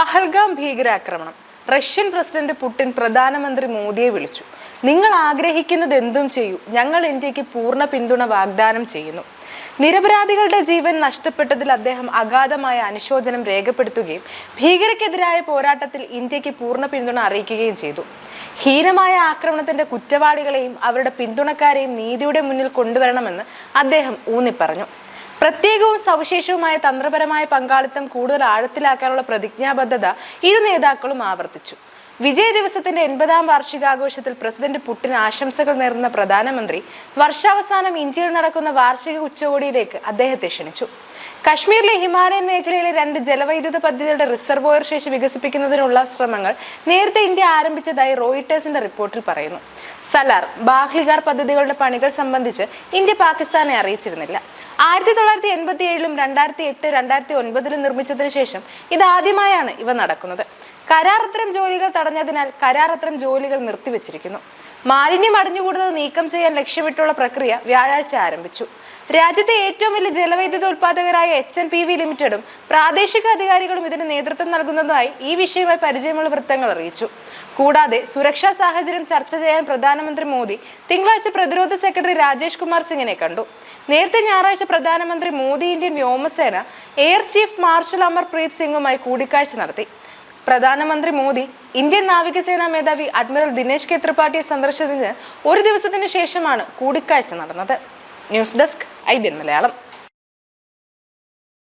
പഹൽഗാം ഭീകരാക്രമണം. Russian president Putin പ്രധാനമന്ത്രി മോദിയെ വിളിച്ചു. നിങ്ങൾ ആഗ്രഹിക്കുന്നത് എന്തും ചെയ്യൂ. ഞങ്ങൾ ഇന്ത്യയ്ക്ക് പൂർണ പിന്തുണ വാഗ്ദാനം ചെയ്യുന്നു. നിരപരാധികളുടെ ജീവൻ നഷ്ടപ്പെട്ടതിൽ അദ്ദേഹം അഗാധമായ അനുശോചനം രേഖപ്പെടുത്തുകയും ഭീകരക്കെതിരായ പോരാട്ടത്തിൽ ഇന്ത്യയ്ക്ക് പൂർണ പിന്തുണ അറിയിക്കുകയും ചെയ്തു. ഹീനമായ ആക്രമണത്തിന്റെ കുറ്റവാളികളെയും അവരുടെ പിന്തുണക്കാരെയും നീതിയുടെ മുന്നിൽ കൊണ്ടുവരണമെന്ന് അദ്ദേഹം ഊന്നിപ്പറഞ്ഞു. പ്രത്യേകവും സവിശേഷവുമായ തന്ത്രപരമായ പങ്കാളിത്തം കൂടുതൽ ആഴത്തിലാക്കാനുള്ള പ്രതിജ്ഞാബദ്ധത ഇരു നേതാക്കളും ആവർത്തിച്ചു. വിജയ ദിവസത്തിന്റെ എൺപതാം വാർഷികാഘോഷത്തിൽ പ്രസിഡന്റ് പുടിന് ആശംസകൾ നേർന്ന പ്രധാനമന്ത്രി വർഷാവസാനം ഇന്ത്യയിൽ നടക്കുന്ന വാർഷിക ഉച്ചകോടിയിലേക്ക് അദ്ദേഹത്തെ ക്ഷണിച്ചു. കശ്മീരിലെ ഹിമാലയൻ മേഖലയിലെ രണ്ട് ജലവൈദ്യുത പദ്ധതികളുടെ റിസർവോയർ ശേഷി വികസിപ്പിക്കുന്നതിനുള്ള ശ്രമങ്ങൾ നേരത്തെ ഇന്ത്യ ആരംഭിച്ചതായി റോയിട്ടേഴ്സിന്റെ റിപ്പോർട്ടിൽ പറയുന്നു. സലാർ ബാഹ്ലികാർ പദ്ധതികളുടെ പണികൾ സംബന്ധിച്ച് ഇന്ത്യ പാകിസ്ഥാനെ അറിയിച്ചിരുന്നില്ല. ആയിരത്തി തൊള്ളായിരത്തി എൺപത്തി ഏഴിലും രണ്ടായിരത്തി എട്ട് രണ്ടായിരത്തി ഒൻപതിലും നിർമ്മിച്ചതിന് ശേഷം ഇതാദ്യമായാണ് ഇവ നടക്കുന്നത്. കരാർ അത്തരം ജോലികൾ തടഞ്ഞതിനാൽ കരാർ അത്തരം ജോലികൾ നിർത്തിവെച്ചിരിക്കുന്നു. മാലിന്യം അടിഞ്ഞുകൂടുന്നത് നീക്കം ചെയ്യാൻ ലക്ഷ്യമിട്ടുള്ള പ്രക്രിയ വ്യാഴാഴ്ച ആരംഭിച്ചു. രാജ്യത്തെ ഏറ്റവും വലിയ ജലവൈദ്യുത ഉൽപ്പാദകരായ എച്ച് എൻ പി വി ലിമിറ്റഡും പ്രാദേശിക അധികാരികളും ഇതിന് നേതൃത്വം നൽകുന്നതായി ഈ വിഷയവുമായി പരിചയമുള്ള വൃത്തങ്ങൾ അറിയിച്ചു. കൂടാതെ സുരക്ഷാ സാഹചര്യം ചർച്ച ചെയ്യാൻ പ്രധാനമന്ത്രി മോദി തിങ്കളാഴ്ച പ്രതിരോധ സെക്രട്ടറി രാജേഷ് കുമാർ സിംഗിനെ കണ്ടു. നേരത്തെ ഞായറാഴ്ച പ്രധാനമന്ത്രി മോദി ഇന്ത്യൻ വ്യോമസേന എയർ ചീഫ് മാർഷൽ അമർപ്രീത് സിംഗുമായി കൂടിക്കാഴ്ച നടത്തി. പ്രധാനമന്ത്രി മോദി ഇന്ത്യൻ നാവികസേനാ മേധാവി അഡ്മിറൽ ദിനേശ് കെ ത്രിപാഠിയെ സന്ദർശിച്ചതിന് ഒരു ദിവസത്തിന് ശേഷമാണ് കൂടിക്കാഴ്ച നടന്നത്. News desk I B N Malayalam.